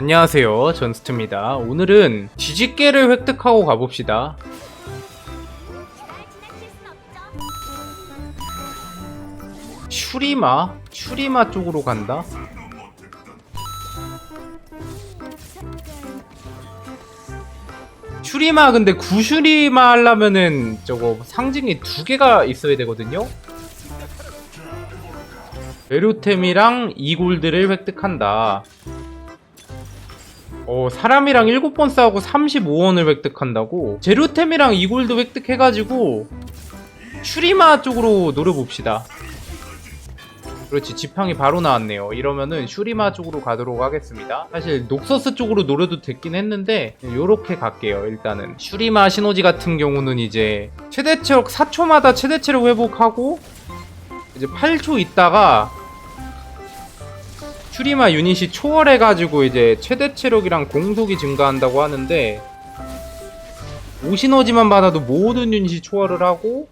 안녕하세요 전스트입니다 오늘은 뒤집개를 획득하고 가봅시다 슈리마? 슈리마 쪽으로 간다? 슈리마 근데 구슈리마 하려면은 저거 상징이 두 개가 있어야 되거든요? 베루템이랑 이골드를 획득한다 어, 사람이랑 7번 싸우고 35원을 획득한다고? 제루템이랑 이골드 획득해가지고 슈리마 쪽으로 노려봅시다. 그렇지, 지팡이 바로 나왔네요. 이러면은 슈리마 쪽으로 가도록 하겠습니다. 사실 녹서스 쪽으로 노려도 됐긴 했는데 요렇게 갈게요, 일단은. 슈리마 시너지 같은 경우는 이제 최대 체력 4초마다 최대 체력 회복하고 이제 8초 있다가 슈리마 유닛이 초월해가지고 이제 최대 체력이랑 공속이 증가한다고 하는데 5시너지만 받아도 모든 유닛이 초월을 하고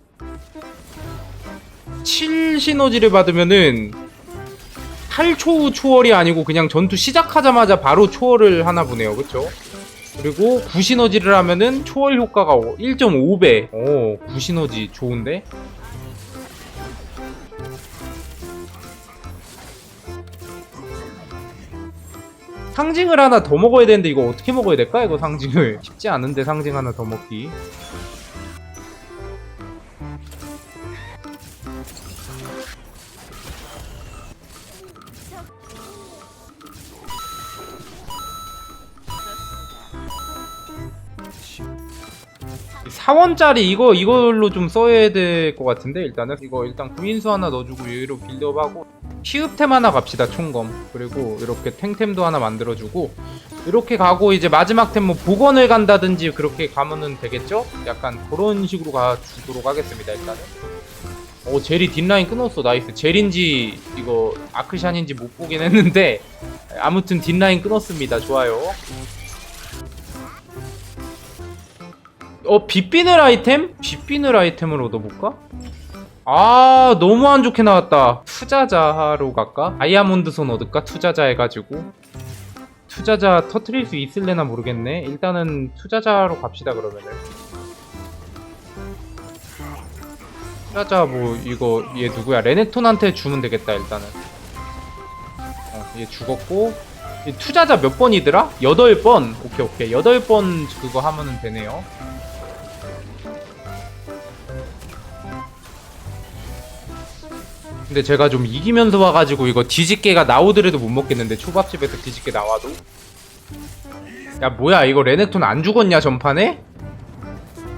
7시너지를 받으면은 8초 후 초월이 아니고 그냥 전투 시작하자마자 바로 초월을 하나 보네요 그쵸? 그리고 9시너지를 하면은 초월 효과가 1.5배 오 9시너지 좋은데? 상징을 하나 더 먹어야 되는데 이거 어떻게 먹어야 될까? 이거 상징을. 쉽지 않은데 상징 하나 더 먹기. 사원짜리 이거 이걸로 좀 써야 될 것 같은데 일단은. 이거 일단 구인수 하나 넣어주고 여기로 빌드업하고 피읍템 하나 갑시다 총검 그리고 이렇게 탱템도 하나 만들어주고 이렇게 가고 이제 마지막 템 뭐 복원을 간다든지 그렇게 가면은 되겠죠? 약간 그런 식으로 가주도록 하겠습니다 일단은 오 제리 뒷라인 끊었어 나이스 젤인지 이거 아크샨인지 못 보긴 했는데 아무튼 뒷라인 끊었습니다 좋아요 어 빗비늘 아이템? 빗비늘 아이템을 얻어볼까? 아 너무 안 좋게 나왔다. 투자자로 갈까? 다이아몬드 손 얻을까? 투자자 해가지고. 투자자 터트릴 수 있을래나 모르겠네. 일단은 투자자로 갑시다 그러면은. 투자자 뭐 이거 얘 누구야? 레네톤한테 주면 되겠다 일단은. 어, 얘 죽었고. 이 투자자 몇 번이더라? 8번? 오케이 오케이. 8번 그거 하면은 되네요 근데 제가 좀 이기면서 와가지고 이거 뒤집개가 나오더라도 못 먹겠는데 초밥집에서 뒤집개 나와도 야 뭐야 이거 레넥톤 안 죽었냐 전판에?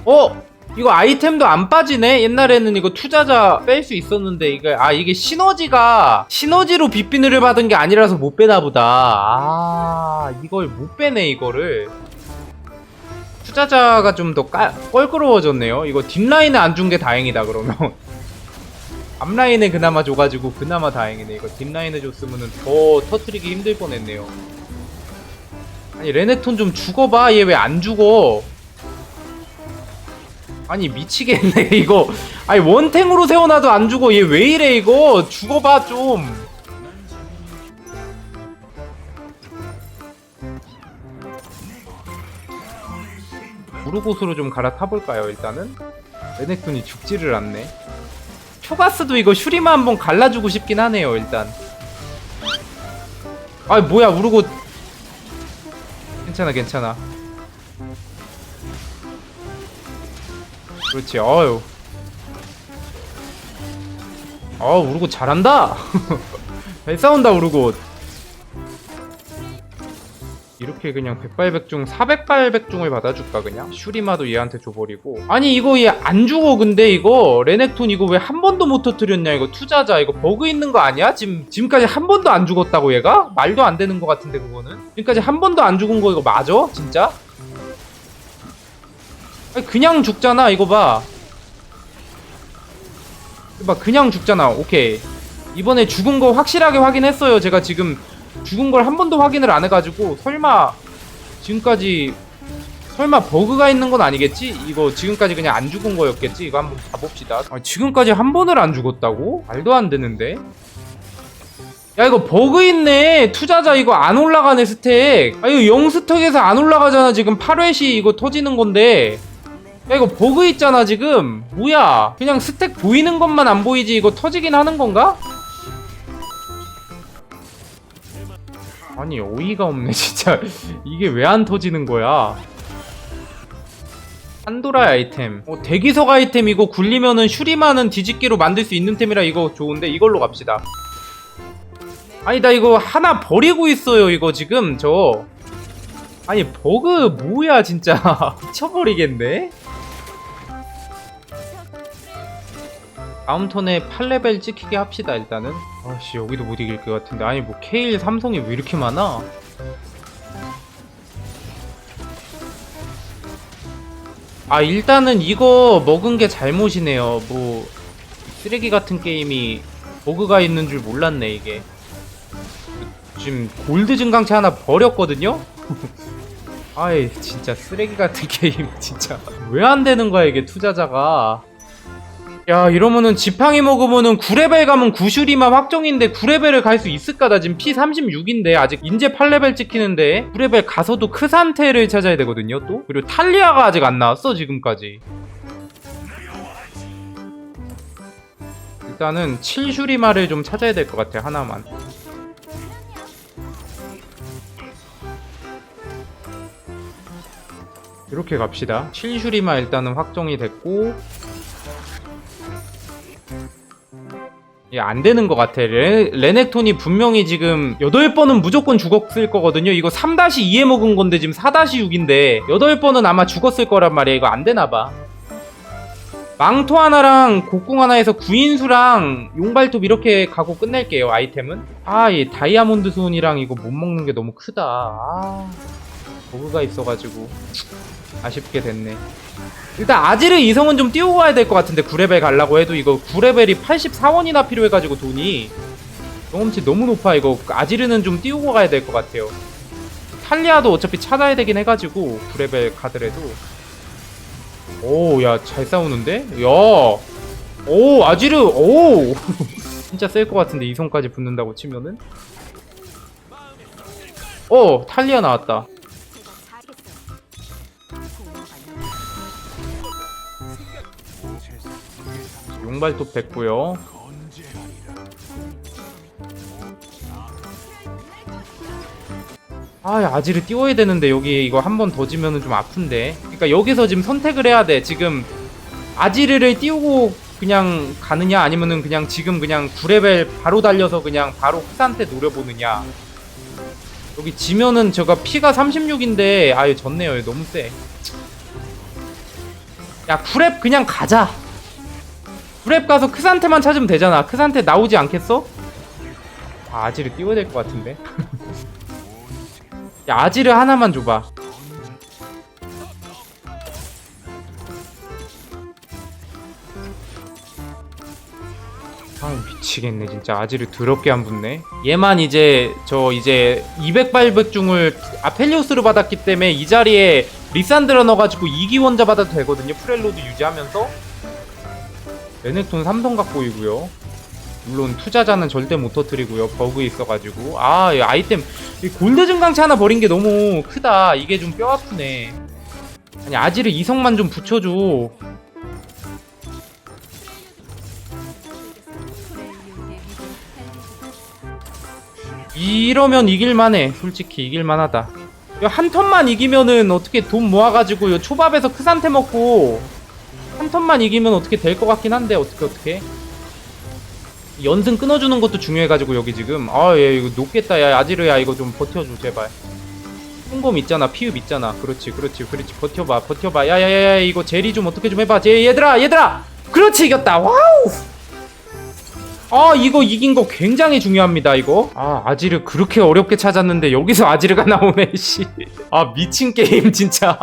어? 이거 아이템도 안 빠지네? 옛날에는 이거 투자자 뺄 수 있었는데 이게 아 이게 시너지가 시너지로 빗비늘을 받은 게 아니라서 못 빼나 보다 아 이걸 못 빼네 이거를 투자자가 좀 더 껄끄러워졌네요 이거 뒷라인에 안 준 게 다행이다 그러면 앞라인에 그나마 줘가지고 그나마 다행이네. 이거 뒷라인에 줬으면은 더 터트리기 힘들 뻔했네요. 아니 레네톤 좀 죽어봐. 얘 왜 안 죽어? 아니 미치겠네 이거. 아니 원탱으로 세워놔도 안 죽어. 얘 왜 이래 이거? 죽어봐 좀. 무르곳으로 좀 갈아타볼까요 일단은? 레넥톤이 죽지를 않네 초가스도 이거 슈리마 한번 갈라주고 싶긴 하네요 일단. 아 뭐야 우르고. 괜찮아 괜찮아. 그렇지 어유 어 우르고 잘한다! 잘 싸운다 우르고 이렇게 그냥 백발백중 400발백중을 받아줄까 그냥? 슈리마도 얘한테 줘버리고. 아니 이거 얘안 죽어 근데 이거? 레넥톤 이거 왜 한 번도 못 터뜨렸냐 이거 투자자. 이거 버그 있는 거 아니야? 지금 지금까지 한 번도 안 죽었다고 얘가? 말도 안 되는 거 같은데 그거는? 지금까지 한 번도 안 죽은 거 이거 맞아? 진짜? 아니 그냥 죽잖아 이거 봐. 봐 그냥 죽잖아. 오케이. 이번에 죽은 거 확실하게 확인했어요. 제가 지금 죽은 걸 한 번도 확인을 안 해가지고 설마 지금까지 설마 버그가 있는 건 아니겠지? 이거 지금까지 그냥 안 죽은 거였겠지? 이거 한번 봐봅시다. 아, 지금까지 한 번을 안 죽었다고? 말도 안 되는데? 야 이거 버그 있네 투자자 이거 안 올라가네 스택 아 이거 0스택에서 안 올라가잖아 지금 8회시 이거 터지는 건데 야 이거 버그 있잖아 지금 뭐야 그냥 스택 보이는 것만 안 보이지 이거 터지긴 하는 건가? 아니 어이가 없네 진짜. 이게 왜 안 터지는 거야? 한도라의 아이템. 어, 대기석 아이템 이거 굴리면은 슈리마는 뒤집기로 만들 수 있는 템이라 이거 좋은데 이걸로 갑시다. 아니 나 이거 하나 버리고 있어요 이거 지금 저. 아니 버그 뭐야 진짜. 미쳐버리겠네 다음 턴에 8레벨 찍히게 합시다 일단은. 아씨 여기도 못 이길 것 같은데. 아니 뭐 K1 삼성이 왜 이렇게 많아? 아 일단은 이거 먹은 게 잘못이네요. 뭐 쓰레기 같은 게임이 버그가 있는 줄 몰랐네 이게. 지금 골드 증강체 하나 버렸거든요? 아이 진짜 쓰레기 같은 게임 진짜. 왜 안 되는 거야 이게 투자자가 야 이러면은 지팡이 먹으면은 9레벨 가면 구슈리만 확정인데 9레벨을 갈 수 있을까? 나 지금 P36인데 아직 인제 8레벨 찍히는데 9레벨 가서도 크산테를 찾아야 되거든요 또? 그리고 탈리아가 아직 안 나왔어 지금까지. 일단은 7슈리마를 좀 찾아야 될 것 같아 하나만. 이렇게 갑시다. 7슈리마 일단은 확정이 됐고 이게 안 되는 것 같아. 레, 레넥톤이 분명히 지금 8번은 무조건 죽었을 거거든요. 이거 3-2에 먹은 건데 지금 4-6인데 8번은 아마 죽었을 거란 말이야. 이거 안 되나 봐. 망토 하나랑 곡궁 하나에서 구인수랑 용발톱 이렇게 가고 끝낼게요. 아이템은. 아, 이 다이아몬드 손이랑 이거 못 먹는 게 너무 크다. 아, 버그가 있어가지고 아쉽게 됐네. 일단 아지르 이성은 좀 띄우고 가야 될 것 같은데 9레벨 가려고 해도 이거 9레벨이 84원이나 필요해가지고 돈이. 경험치 너무 높아 이거. 아지르는 좀 띄우고 가야 될 것 같아요. 탈리아도 어차피 찾아야 되긴 해가지고 9레벨 가더라도. 오 야 잘 싸우는데? 야오 아지르 오! 진짜 셀 것 같은데 이성까지 붙는다고 치면은? 어 탈리아 나왔다 용발톱 됐고요. 아, 아지를 띄워야 되는데 여기 이거 한 번 더 지면은 좀 아픈데. 그러니까 여기서 지금 선택을 해야 돼. 지금 아지르를 띄우고 그냥 가느냐 아니면은 그냥 지금 그냥 9레벨 바로 달려서 그냥 바로 후산테 노려보느냐. 여기 지면은 제가 피가 36인데 아유 졌네요. 너무 세. 야 9렙 그냥 가자. 브랩 가서 크산테만 찾으면 되잖아. 크산테 나오지 않겠어? 아, 아지를 띄워야 될 것 같은데. 야, 아지를 하나만 줘봐. 아 미치겠네 진짜 아지를 더럽게 안 붙네 얘만 이제 저 이제 200발백중을 아펠리오스로 받았기 때문에 이 자리에 리산드라 넣어가지고 2기 원자 받아도 되거든요 프렐로드 유지하면서 레넥톤 삼성 갖고이고요. 물론 투자자는 절대 못 터뜨리고요. 버그 있어가지고 아 이 아이템 이 골드 증강체 하나 버린 게 너무 크다. 이게 좀 뼈 아프네. 아니 아지르 이성만 좀 붙여줘. 이러면 이길만해. 솔직히 이길만하다. 한 턴만 이기면은 어떻게 돈 모아가지고 요 초밥에서 크산테 먹고 한 턴만 이기면 어떻게 될 것 같긴 한데 어떻게 어떻게. 연승 끊어주는 것도 중요해가지고 여기 지금. 아얘 이거 높겠다. 야 아지르야 이거 좀 버텨줘 제발. 콩검 있잖아 피읍 있잖아. 그렇지 그렇지 그렇지. 버텨봐 버텨봐. 야야야야 이거 제리 좀 어떻게 좀 해봐. 제 얘들아 얘들아! 그렇지 이겼다. 와우! 아 이거 이긴 거 굉장히 중요합니다 이거. 아 아지르 그렇게 어렵게 찾았는데 여기서 아지르가 나오네 씨아 미친 게임 진짜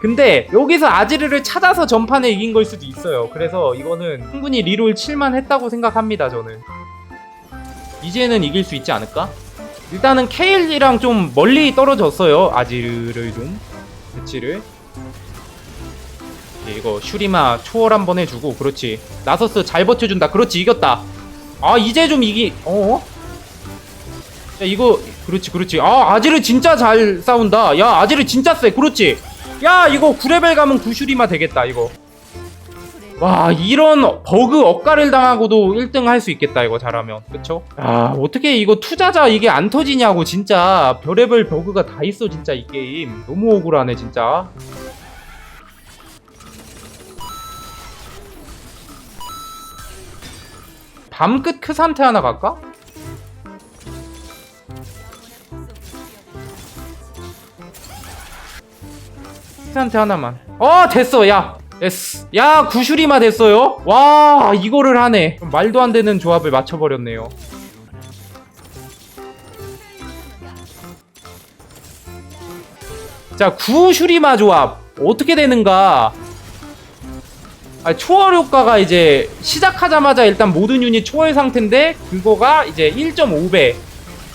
근데 여기서 아지르를 찾아서 전판에 이긴 걸 수도 있어요. 그래서 이거는 충분히 리롤 칠만 했다고 생각합니다. 저는 이제는 이길 수 있지 않을까? 일단은 케일이랑 좀 멀리 떨어졌어요. 아지르를 좀 배치를. 예, 이거 슈리마 초월 한 번 해주고 그렇지. 나서스 잘 버텨준다. 그렇지 이겼다. 아 이제 좀 이기. 어? 야 이거 그렇지 그렇지 아 아지르 진짜 잘 싸운다 야 아지르 진짜 세 그렇지 야 이거 9레벨 가면 구슈리마 되겠다 이거. 와 이런 버그 억가를 당하고도 1등 할 수 있겠다 이거 잘하면. 그쵸? 아 어떻게 이거 투자자 이게 안 터지냐고 진짜. 별의별 버그가 다 있어 진짜 이 게임. 너무 억울하네 진짜. 밤끝 크산테 하나 갈까? 크산테 하나만. 어 됐어. 야 됐어 야 구슈리마 됐어요? 와 이거를 하네. 말도 안 되는 조합을 맞춰버렸네요. 자 구슈리마 조합. 어떻게 되는가? 아, 초월 효과가 이제 시작하자마자 일단 모든 유닛 초월 상태인데 그거가 이제 1.5배.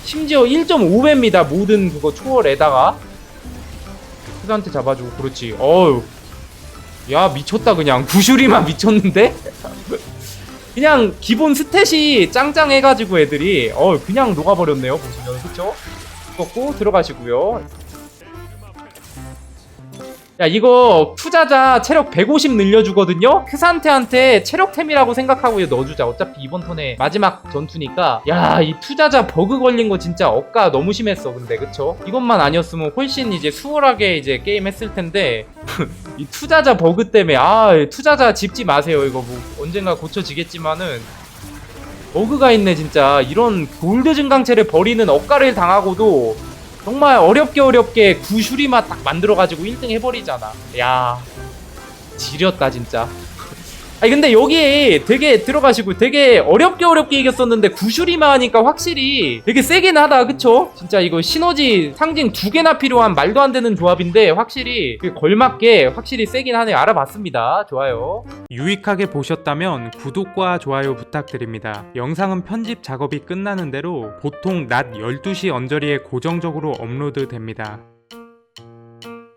심지어 1.5배입니다. 모든 그거 초월에다가 크한테 잡아주고 그렇지. 어우. 야 미쳤다 그냥. 구슈리만 미쳤는데? 그냥 기본 스탯이 짱짱해가지고 애들이. 어 그냥 녹아버렸네요 보시면. 그쵸? 꺾고 들어가시고요 야 이거 투자자 체력 150 늘려주거든요? 크산테한테 체력템이라고 생각하고 넣어주자. 어차피 이번 턴에 마지막 전투니까. 야 이 투자자 버그 걸린 거 진짜 억까 너무 심했어 근데. 그쵸? 이것만 아니었으면 훨씬 이제 수월하게 이제 게임 했을 텐데. 이 투자자 버그 때문에 아 투자자 집지 마세요 이거 뭐. 언젠가 고쳐지겠지만은. 버그가 있네 진짜. 이런 골드 증강체를 버리는 억가를 당하고도 정말 어렵게 어렵게 구슈리마 딱 만들어가지고 1등 해버리잖아. 야 지렸다 진짜. 아니 근데 여기 되게 들어가시고 되게 어렵게 어렵게 이겼었는데 구슈리마 하니까 확실히 되게 세긴 하다 그쵸? 진짜 이거 시너지 상징 두 개나 필요한 말도 안 되는 조합인데 확실히 그 걸맞게 확실히 세긴 하네. 알아봤습니다. 좋아요. 유익하게 보셨다면 구독과 좋아요 부탁드립니다. 영상은 편집 작업이 끝나는 대로 보통 낮 12시 언저리에 고정적으로 업로드 됩니다